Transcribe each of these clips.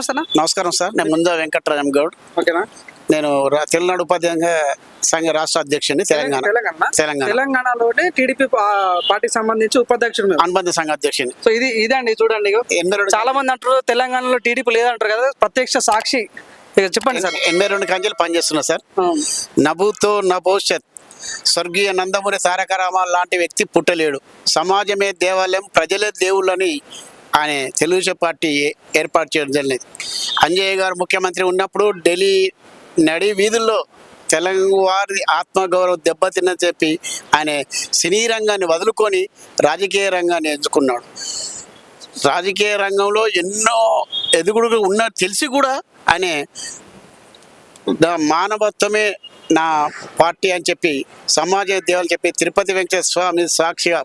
నమస్తే నమస్కారం సార్. నేను ముందా వెంకట్రామ్ గౌడ్. ఓకేనా? నేను రా- తెలంగాణ ఉపాధ్యాయ సంఘ రాష్ట్ర అధ్యక్షుడిని తెలంగాణ తెలంగాణ. తెలంగాణ. తెలంగాణలోనే టీడీపీ పార్టీకి సంబంధించి ఉపాధ్యక్షుడు. అనుబంధ సంఘ అధ్యక్షుడిని. సో ఇది ఇదండి చూడండి. చాలా మంది అంటారు తెలంగాణలో టీడీపీ లేదంటారు కదా ప్రత్యక్ష సాక్షి. చెప్పండి సార్. ఎనభై రెండు కంచెలు పనిచేస్తున్నా సార్. నభూతో నా భవిష్యత్. స్వర్గీయ నందమూరి తారక రామారావు లాంటి వ్యక్తి పుట్టలేడు. సమాజమే దేవాలయం ప్రజలే దేవుళ్ళని ఆయన తెలుగుదేశం పార్టీ ఏ- ఏర్పాటు చేయడం జరిగింది. అంజయ్య గారు ముఖ్యమంత్రి ఉన్నప్పుడు ఢిల్లీ నడి వీధుల్లో తెలంగాణ వారి ఆత్మగౌరవం దెబ్బతిన్నని చెప్పి ఆయన సినీ రంగాన్ని వదులుకొని రాజకీయ రంగాన్ని ఎంచుకున్నాడు రాజకీయ రంగంలో ఎన్నో ఎదుగుడు ఉన్న తెలిసి కూడా ఆయన మానవత్వమే నా పార్టీ అని చెప్పి సమాజ దేవాలని చెప్పి తిరుపతి వెంకటేశ్వర స్వామి సాక్షిగా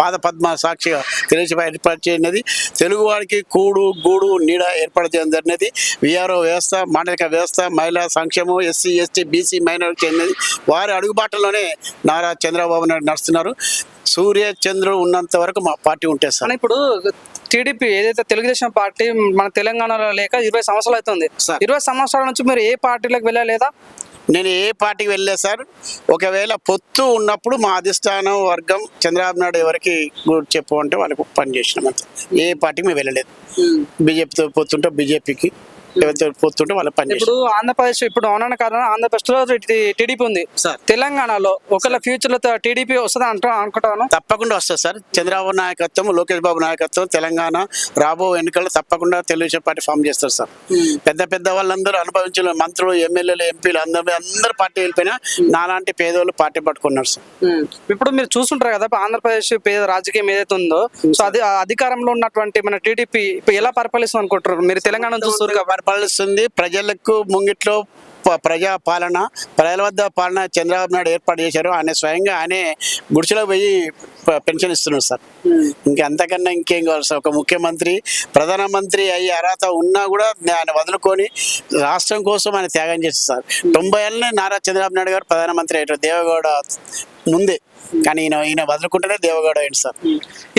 పాద పద్మ సాక్షిగా తెలిసి ఏర్పాటు చేయనది తెలుగువాడికి కూడు గూడు నీడ ఏర్పాటు చేయడం జరిగినది. విఆర్ఓ వ్యవస్థ మాండలిక వ్యవస్థ మహిళా సంక్షేమం ఎస్సీ ఎస్టీ బీసీ మైనారిటీ చెందినది వారి అడుగుబాటలోనే నారా చంద్రబాబు నాయుడు నడుస్తున్నారు. సూర్య చంద్రుడు ఉన్నంత వరకు మా పార్టీ ఉంటే సార్. ఇప్పుడు టీడీపీ ఏదైతే తెలుగుదేశం పార్టీ మన తెలంగాణలో లేక ఇరవై సంవత్సరాలు అవుతుంది. ఇరవై సంవత్సరాల నుంచి మీరు ఏ పార్టీలోకి వెళ్ళలేదా? నేను ఏ పార్టీకి వెళ్ళే సార్. ఒకవేళ పొత్తు ఉన్నప్పుడు మా అధిష్టానం వర్గం చంద్రబాబు నాయుడు ఎవరికి చెప్పు అంటే వాళ్ళకు పని చేసినాం అంతే. ఏ పార్టీకి మేము వెళ్ళలేదు. బీజేపీతో పొత్తుంటే బీజేపీకి ఎవరితో పొత్తుంటే వాళ్ళకి పని ఇప్పుడు ఆంధ్రప్రదేశ్ ఇప్పుడు అవునన్న కారణం ఆంధ్రప్రదేశ్లో టీడీపీ ఉంది. సార్. తెలంగాణలో ఒకవేళ ఫ్యూచర్లో టీడీపీ వస్తుంది అంటా అనుకుంటాను. తప్పకుండా వస్తుంది సార్. చంద్రబాబు నాయకత్వం లోకేష్ బాబు నాయకత్వం తెలంగాణ రాబో ఎన్నికల్లో తప్పకుండా తెలుగుదేశం పార్టీ ఫామ్ చేస్తారు సార్. పెద్ద పెద్ద వాళ్ళందరూ అనుభవించిన మంత్రులు ఎమ్మెల్యేలు ఎంపీలు అందరూ అందరు పార్టీ వెళ్ళిపోయినా నాలాంటి పేదోళ్ళు పార్టీ పట్టుకున్నారు సార్. ఇప్పుడు మీరు చూస్తుంటారు కదా ఆంధ్రప్రదేశ్ పేద రాజకీయం ఏదైతే ఉందో సో అది అధికారంలో ఉన్నటువంటి మన టీడీపీ ఇప్పుడు ఎలా పరిపాలిస్తుంది అనుకుంటారు? మీరు తెలంగాణ చూస్తారు కాబట్టి పరిపాలిస్తుంది ప్రజలకు ముంగిట్లో ప్రజా పాలన ప్రజల వద్ద పాలన చంద్రబాబు నాయుడు ఏర్పాటు చేశారు. ఆయన స్వయంగా ఆయనే గుడిసెలో పోయి పెన్షన్ ఇస్తున్నారు సార్. ఇంకా అంతకన్నా ఇంకేం కావాలి సార్? ఒక ముఖ్యమంత్రి ప్రధానమంత్రి అయ్యే అర్హత ఉన్నా కూడా ఆయన వదులుకొని రాష్ట్రం కోసం ఆయన త్యాగం చేస్తారు సార్. తొంభై ఏళ్ళనే నారా చంద్రబాబు నాయుడు గారు ప్రధానమంత్రి అయ్యారు. దేవగౌడ ముందే. కానీ ఈయన ఈయన వదులుకుంటేనే దేవగౌడ అయింది సార్.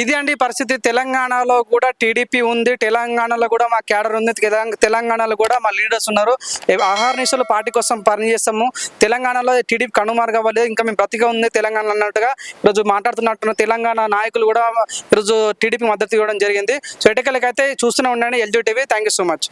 ఇది అండి పరిస్థితి. తెలంగాణలో కూడా టీడీపీ ఉంది. తెలంగాణలో కూడా మా క్యాడర్ ఉంది. తెలంగాణలో కూడా మా లీడర్స్ ఉన్నారు. ఆహార నిశలు పార్టీ కోసం పనిచేస్తాము. తెలంగాణలో టీడీపీ కనుమరుగవ్వలేదు ఇంకా మేము బ్రతిగా ఉంది తెలంగాణ అన్నట్టుగా ఈరోజు మాట్లాడుతున్నట్టు తెలంగాణ నాయకులు కూడా ఈరోజు టీడీపీ మద్దతు ఇవ్వడం జరిగింది. సో ఎటకలకైతే చూస్తూనే ఉండండి. LG TV thank you so much.